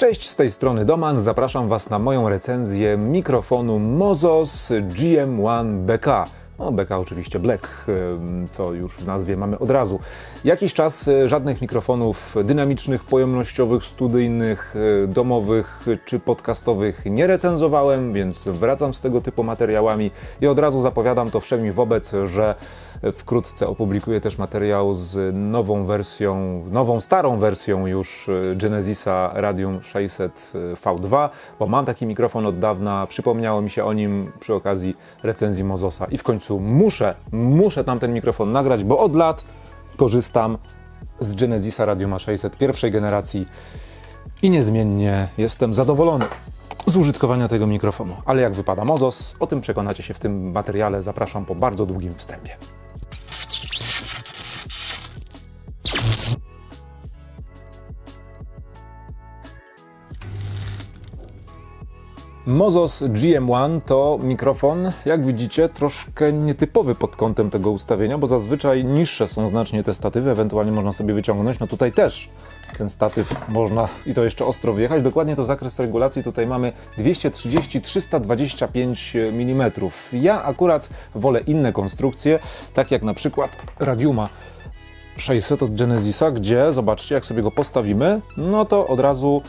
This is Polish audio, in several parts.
Cześć, z tej strony Doman. Zapraszam Was na moją recenzję mikrofonu Mozos GM1BK. No, BK oczywiście Black, co już w nazwie mamy od razu. Jakiś czas e, żadnych mikrofonów dynamicznych, pojemnościowych, studyjnych, e, domowych czy podcastowych nie recenzowałem, więc wracam z tego typu materiałami i od razu zapowiadam to wszemi wobec, że wkrótce opublikuję też materiał z nową wersją, nową starą wersją już e, Genesisa Radium 600 V2, bo mam taki mikrofon od dawna, przypomniało mi się o nim przy okazji recenzji Mozosa i w końcu muszę, muszę tam ten mikrofon nagrać, bo od lat korzystam z Genesisa Radiuma 600 pierwszej generacji i niezmiennie jestem zadowolony z użytkowania tego mikrofonu. Ale jak wypada Mozos, o tym przekonacie się w tym materiale. Zapraszam po bardzo długim wstępie. Mozos GM1 to mikrofon, jak widzicie, troszkę nietypowy pod kątem tego ustawienia, bo zazwyczaj niższe są znacznie te statywy, ewentualnie można sobie wyciągnąć. No tutaj też ten statyw można i to jeszcze ostro wyjechać. Dokładnie to zakres regulacji tutaj mamy 230-325 mm. Ja akurat wolę inne konstrukcje, tak jak na przykład Radiuma 600 od Genesisa, gdzie zobaczcie, jak sobie go postawimy, no to od razu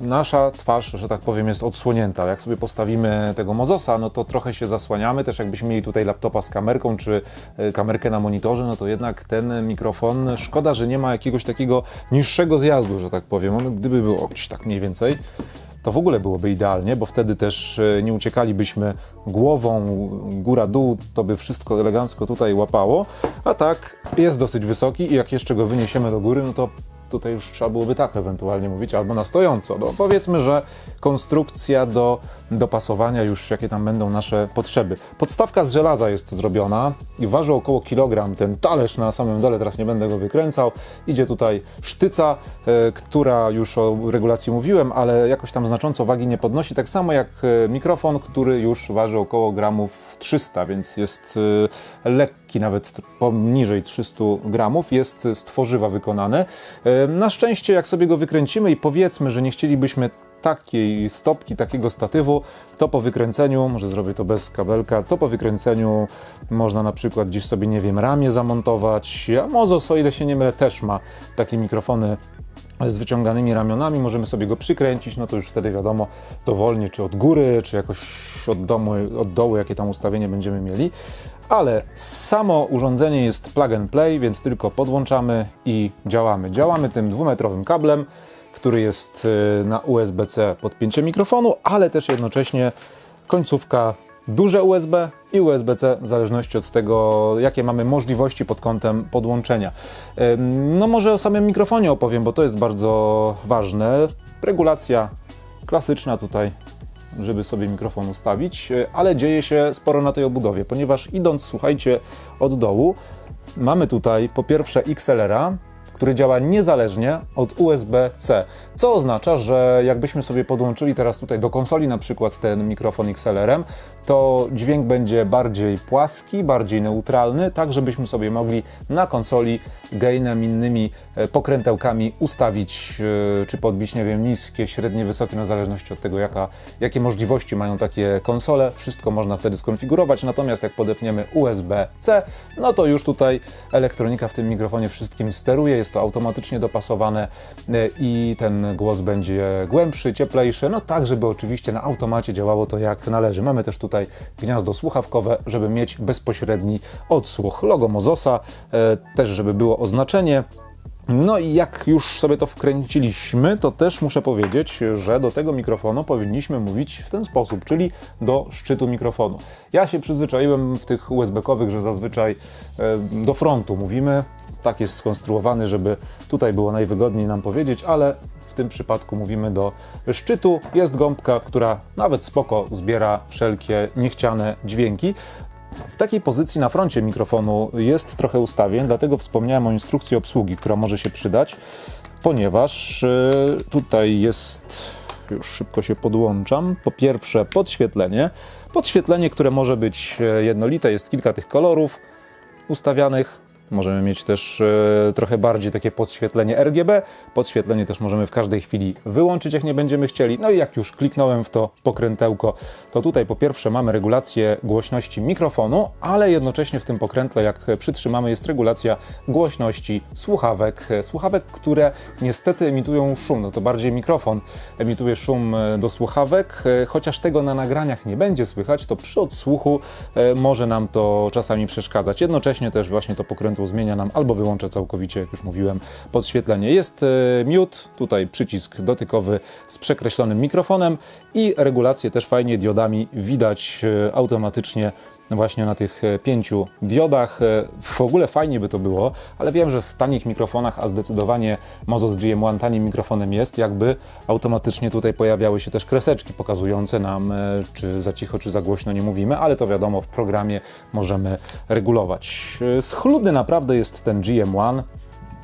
nasza twarz, że tak powiem, jest odsłonięta. Jak sobie postawimy tego Mozosa, no to trochę się zasłaniamy. Też jakbyśmy mieli tutaj laptopa z kamerką, czy y, kamerkę na monitorze, no to jednak ten mikrofon, szkoda, że nie ma jakiegoś takiego niższego zjazdu, że tak powiem. On gdyby było gdzieś tak mniej więcej, to w ogóle byłoby idealnie, bo wtedy też e, nie uciekalibyśmy głową góra-dół, to by wszystko elegancko tutaj łapało, a tak jest dosyć wysoki i jak jeszcze go wyniesiemy do góry, no to tutaj już trzeba byłoby tak ewentualnie mówić, albo na stojąco. No, powiedzmy, że konstrukcja do dopasowania już jakie tam będą nasze potrzeby. Podstawka z żelaza jest zrobiona i waży około kilogram. Ten talerz na samym dole, teraz nie będę go wykręcał. Idzie tutaj sztyca, e, która już o regulacji mówiłem, ale jakoś tam znacząco wagi nie podnosi. Tak samo jak e, mikrofon, który już waży około gramów 300, więc jest e, lekki, nawet poniżej 300 gramów. Jest z tworzywa wykonane. Na szczęście, jak sobie go wykręcimy i powiedzmy, że nie chcielibyśmy takiej stopki, takiego statywu, to po wykręceniu, może zrobię to bez kabelka, to po wykręceniu można na przykład gdzieś sobie, nie wiem, ramię zamontować. A Mozos, o ile się nie mylę, też ma takie mikrofony z wyciąganymi ramionami, możemy sobie go przykręcić, no to już wtedy wiadomo dowolnie, czy od góry, czy jakoś od, domu, od dołu, jakie tam ustawienie będziemy mieli. Ale samo urządzenie jest plug and play, więc tylko podłączamy i działamy. Działamy tym dwumetrowym kablem, który jest y, na USB-C podpięcie mikrofonu, ale też jednocześnie końcówka duże USB i USB-C w zależności od tego, jakie mamy możliwości pod kątem podłączenia. No może o samym mikrofonie opowiem, bo to jest bardzo ważne. Regulacja klasyczna tutaj, żeby sobie mikrofon ustawić, y, ale dzieje się sporo na tej obudowie, ponieważ idąc, słuchajcie, od dołu, mamy tutaj po pierwsze XLR-a, który działa niezależnie od USB-C, co oznacza, że jakbyśmy sobie podłączyli teraz tutaj do konsoli na przykład ten mikrofon XLR-em, to dźwięk będzie bardziej płaski, bardziej neutralny, tak żebyśmy sobie mogli na konsoli gainem, innymi e, pokrętełkami ustawić e, czy podbić, nie wiem, niskie, średnie, wysokie, no w zależności od tego, jaka, jakie możliwości mają takie konsole. Wszystko można wtedy skonfigurować, natomiast jak podepniemy USB-C, no to już tutaj elektronika w tym mikrofonie wszystkim steruje, jest to automatycznie dopasowane e, i ten głos będzie głębszy, cieplejszy, no tak, żeby oczywiście na automacie działało to jak należy. Mamy też tutaj gniazdo słuchawkowe, żeby mieć bezpośredni odsłuch. Logo Mozosa, e, też żeby było oznaczenie. No i jak już sobie to wkręciliśmy, to też muszę powiedzieć, że do tego mikrofonu powinniśmy mówić w ten sposób, czyli do szczytu mikrofonu. Ja się przyzwyczaiłem w tych USB-kowych, że zazwyczaj e, do frontu mówimy. Tak jest skonstruowany, żeby tutaj było najwygodniej nam powiedzieć, ale w tym przypadku mówimy do szczytu. Jest gąbka, która nawet spoko zbiera wszelkie niechciane dźwięki. W takiej pozycji na froncie mikrofonu jest trochę ustawień, dlatego wspomniałem o instrukcji obsługi, która może się przydać, ponieważ y, tutaj jest, już szybko się podłączam, po pierwsze podświetlenie. Podświetlenie, które może być e, jednolite, jest kilka tych kolorów ustawianych. Możemy mieć też e, trochę bardziej takie podświetlenie RGB. Podświetlenie też możemy w każdej chwili wyłączyć, jak nie będziemy chcieli. No i jak już kliknąłem w to pokrętełko, to tutaj po pierwsze mamy regulację głośności mikrofonu, ale jednocześnie w tym pokrętle, jak przytrzymamy, jest regulacja głośności słuchawek. E, Słuchawek, które niestety emitują szum. No to bardziej mikrofon emituje szum e, do słuchawek, chociaż tego na nagraniach nie będzie słychać, to przy odsłuchu może nam to czasami przeszkadzać. Jednocześnie też właśnie to pokrętło zmienia nam albo wyłącza całkowicie, jak już mówiłem, podświetlenie. Jest mute, tutaj przycisk dotykowy z przekreślonym mikrofonem i regulację też fajnie diodami widać e, automatycznie właśnie na tych e, pięciu diodach. E, W ogóle fajnie by to było, ale wiem, że w tanich mikrofonach, a zdecydowanie Mozo z GM1 tanim mikrofonem jest, jakby automatycznie tutaj pojawiały się też kreseczki pokazujące nam, e, czy za cicho, czy za głośno nie mówimy, ale to wiadomo, w programie możemy regulować. Schludny naprawdę jest ten GM1,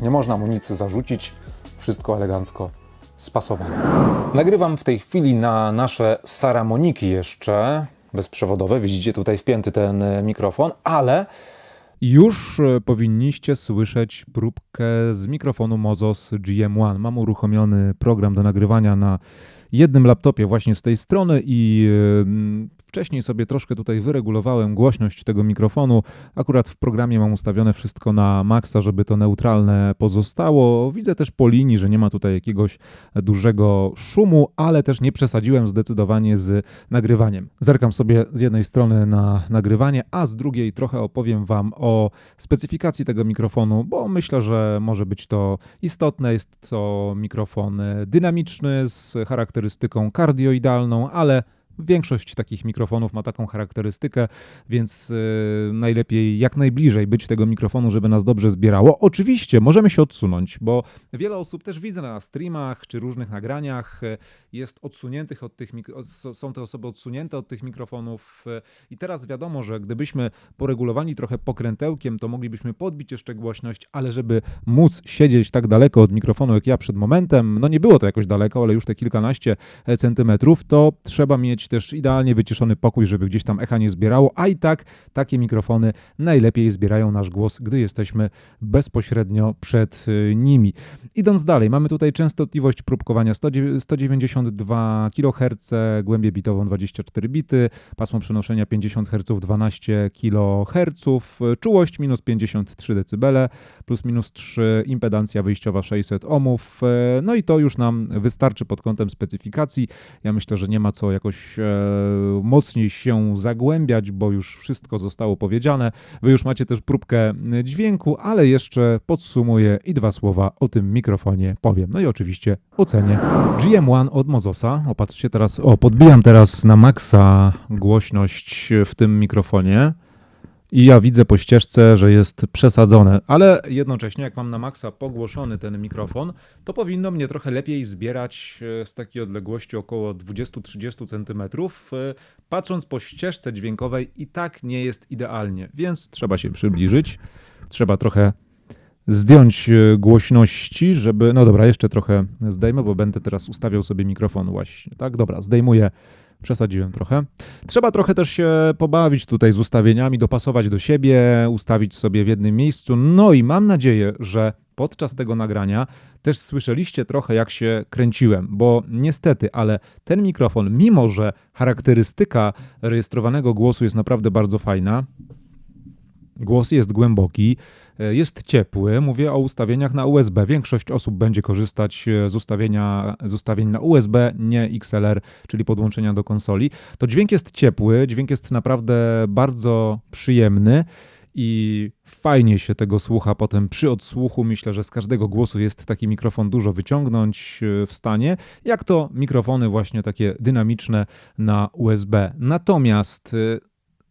nie można mu nic zarzucić, wszystko elegancko spasowane. Nagrywam w tej chwili na nasze Saramoniki jeszcze bezprzewodowe. Widzicie tutaj wpięty ten e, mikrofon, ale Już e, powinniście słyszeć próbkę z mikrofonu Mozos GM1. Mam uruchomiony program do nagrywania na jednym laptopie właśnie z tej strony i wcześniej sobie troszkę tutaj wyregulowałem głośność tego mikrofonu. Akurat w programie mam ustawione wszystko na maksa, żeby to neutralne pozostało. Widzę też po linii, że nie ma tutaj jakiegoś dużego szumu, ale też nie przesadziłem zdecydowanie z nagrywaniem. Zerkam sobie z jednej strony na nagrywanie, a z drugiej trochę opowiem Wam o specyfikacji tego mikrofonu, bo myślę, że może być to istotne. Jest to mikrofon dynamiczny z charakterystyką kardioidalną, ale Większość takich mikrofonów ma taką charakterystykę, więc e, najlepiej jak najbliżej być tego mikrofonu, żeby nas dobrze zbierało. Oczywiście możemy się odsunąć, bo wiele osób też widzę na streamach czy różnych nagraniach e, jest odsuniętych od tych są te osoby odsunięte od tych mikrofonów e, i teraz wiadomo, że gdybyśmy poregulowali trochę pokrętełkiem, to moglibyśmy podbić jeszcze głośność, ale żeby móc siedzieć tak daleko od mikrofonu jak ja przed momentem, no nie było to jakoś daleko, ale już te kilkanaście centymetrów, to trzeba mieć też idealnie wyciszony pokój, żeby gdzieś tam echa nie zbierało, a i tak takie mikrofony najlepiej zbierają nasz głos, gdy jesteśmy bezpośrednio przed y, nimi. Idąc dalej, mamy tutaj częstotliwość próbkowania 100 192 kHz, głębię bitową 24 bity, pasmo przenoszenia 50 Hz 12 kHz, czułość minus 53 dB, plus minus 3, impedancja wyjściowa 600 ohmów. e, No i to już nam wystarczy pod kątem specyfikacji. Ja myślę, że nie ma co jakoś e, mocniej się zagłębiać, bo już wszystko zostało powiedziane. Wy już macie też próbkę dźwięku, ale jeszcze podsumuję i dwa słowa o tym mikrofonie powiem. No i oczywiście ocenię. GM1 od Mozosa. Opatrzcie teraz, o, podbijam teraz na maksa głośność w tym mikrofonie. I ja widzę po ścieżce, że jest przesadzone, ale jednocześnie jak mam na maksa pogłoszony ten mikrofon, to powinno mnie trochę lepiej zbierać e, z takiej odległości około 20-30 cm. E, Patrząc po ścieżce dźwiękowej i tak nie jest idealnie, więc trzeba się przybliżyć, trzeba trochę zdjąć e, głośności, żeby, no dobra, jeszcze trochę zdejmę, bo będę teraz ustawiał sobie mikrofon właśnie, tak? Dobra, zdejmuję Przesadziłem trochę. Trzeba trochę też się pobawić tutaj z ustawieniami, dopasować do siebie, ustawić sobie w jednym miejscu. No i mam nadzieję, że podczas tego nagrania też słyszeliście trochę, jak się kręciłem, bo niestety, ale ten mikrofon, mimo że charakterystyka rejestrowanego głosu jest naprawdę bardzo fajna, Głos jest głęboki, e, jest ciepły. Mówię o ustawieniach na USB. Większość osób będzie korzystać e, z, ustawienia, z ustawień na USB, nie XLR, czyli podłączenia do konsoli. To dźwięk jest ciepły, dźwięk jest naprawdę bardzo przyjemny i fajnie się tego słucha potem przy odsłuchu. Myślę, że z każdego głosu jest taki mikrofon dużo wyciągnąć e, w stanie, jak to mikrofony właśnie takie dynamiczne na USB. Natomiast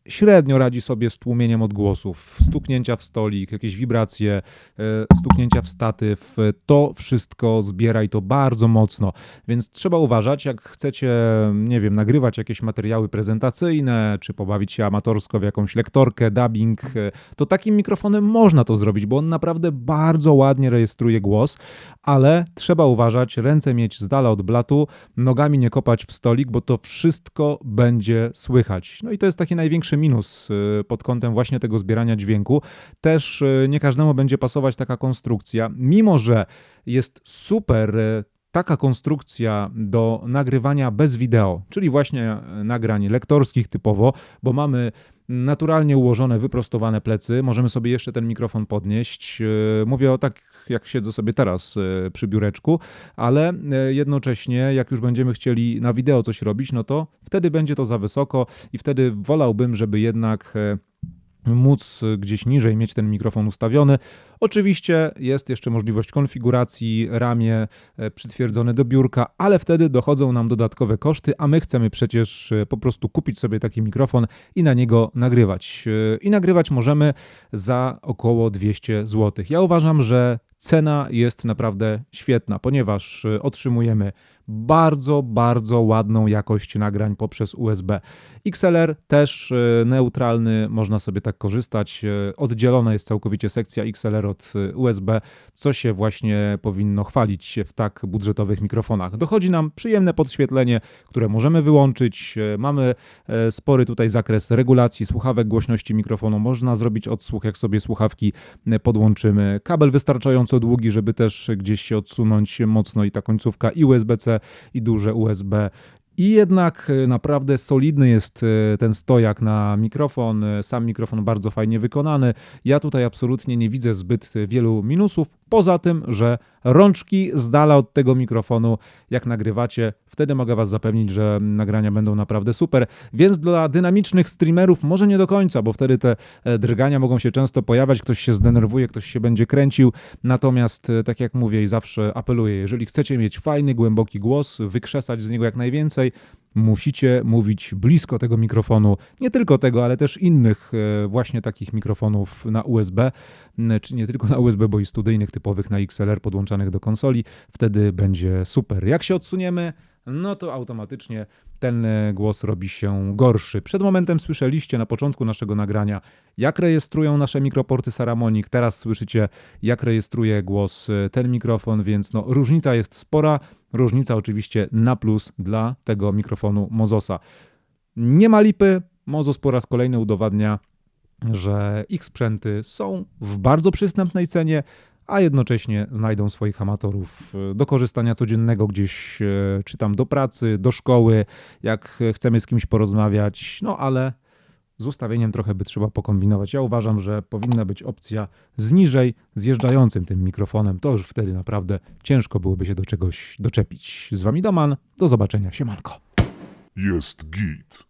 średnio radzi sobie z tłumieniem odgłosów, stuknięcia w stolik, jakieś wibracje, e, stuknięcia w statyw. To wszystko zbiera i to bardzo mocno. Więc trzeba uważać, jak chcecie, nie wiem, nagrywać jakieś materiały prezentacyjne, czy pobawić się amatorsko w jakąś lektorkę, dubbing, e, to takim mikrofonem można to zrobić, bo on naprawdę bardzo ładnie rejestruje głos, ale trzeba uważać, ręce mieć z dala od blatu, nogami nie kopać w stolik, bo to wszystko będzie słychać. No i to jest taki największy największy minus y, pod kątem właśnie tego zbierania dźwięku. Też y, nie każdemu będzie pasować taka konstrukcja, mimo że jest super y, taka konstrukcja do nagrywania bez wideo, czyli właśnie nagrań lektorskich typowo, bo mamy naturalnie ułożone, wyprostowane plecy. Możemy sobie jeszcze ten mikrofon podnieść. Yy, Mówię o tak, jak siedzę sobie teraz yy, przy biureczku, ale yy, jednocześnie, jak już będziemy chcieli na wideo coś robić, no to wtedy będzie to za wysoko i wtedy wolałbym, żeby jednak móc gdzieś niżej mieć ten mikrofon ustawiony. Oczywiście jest jeszcze możliwość konfiguracji, ramię e, przytwierdzone do biurka, ale wtedy dochodzą nam dodatkowe koszty, a my chcemy przecież e, po prostu kupić sobie taki mikrofon i na niego nagrywać. E, I nagrywać możemy za około 200 zł. Ja uważam, że cena jest naprawdę świetna, ponieważ otrzymujemy bardzo, bardzo ładną jakość nagrań poprzez USB. XLR też e, neutralny, można sobie tak korzystać. E, Oddzielona jest całkowicie sekcja XLR od e, USB, co się właśnie powinno chwalić w tak budżetowych mikrofonach. Dochodzi nam przyjemne podświetlenie, które możemy wyłączyć. Mamy spory tutaj zakres regulacji słuchawek głośności mikrofonu. Można zrobić odsłuch, jak sobie słuchawki podłączymy. Kabel wystarczająco długi, żeby też gdzieś się odsunąć mocno i ta końcówka i USB-C i duże USB. I jednak e, naprawdę solidny jest e, ten stojak na mikrofon. E, Sam mikrofon bardzo fajnie wykonany. Ja tutaj absolutnie nie widzę zbyt wielu minusów. Poza tym, że rączki z dala od tego mikrofonu, jak nagrywacie, wtedy mogę Was zapewnić, że nagrania będą naprawdę super. Więc dla dynamicznych streamerów może nie do końca, bo wtedy te e, drgania mogą się często pojawiać, ktoś się zdenerwuje, ktoś się będzie kręcił. Natomiast, e, tak jak mówię i zawsze apeluję, jeżeli chcecie mieć fajny, głęboki głos, wykrzesać z niego jak najwięcej, musicie mówić blisko tego mikrofonu. Nie tylko tego, ale też innych e, właśnie takich mikrofonów na USB, czy nie tylko na USB, bo i studyjnych typowych na XLR podłączanych do konsoli. Wtedy będzie super. Jak się odsuniemy, no to automatycznie ten e, głos robi się gorszy. Przed momentem słyszeliście na początku naszego nagrania, jak rejestrują nasze mikroporty Saramonic. Teraz słyszycie, jak rejestruje głos e, ten mikrofon, więc no, różnica jest spora. Różnica oczywiście na plus dla tego mikrofonu Mozosa. Nie ma lipy. Mozos po raz kolejny udowadnia, że ich sprzęty są w bardzo przystępnej cenie, a jednocześnie znajdą swoich amatorów e, do korzystania codziennego gdzieś, e, czy tam do pracy, do szkoły, jak chcemy z kimś porozmawiać, no ale z ustawieniem trochę by trzeba pokombinować. Ja uważam, że powinna być opcja z niżej zjeżdżającym tym mikrofonem. To już wtedy naprawdę ciężko byłoby się do czegoś doczepić. Z wami Doman, do zobaczenia, siemanko. Jest git.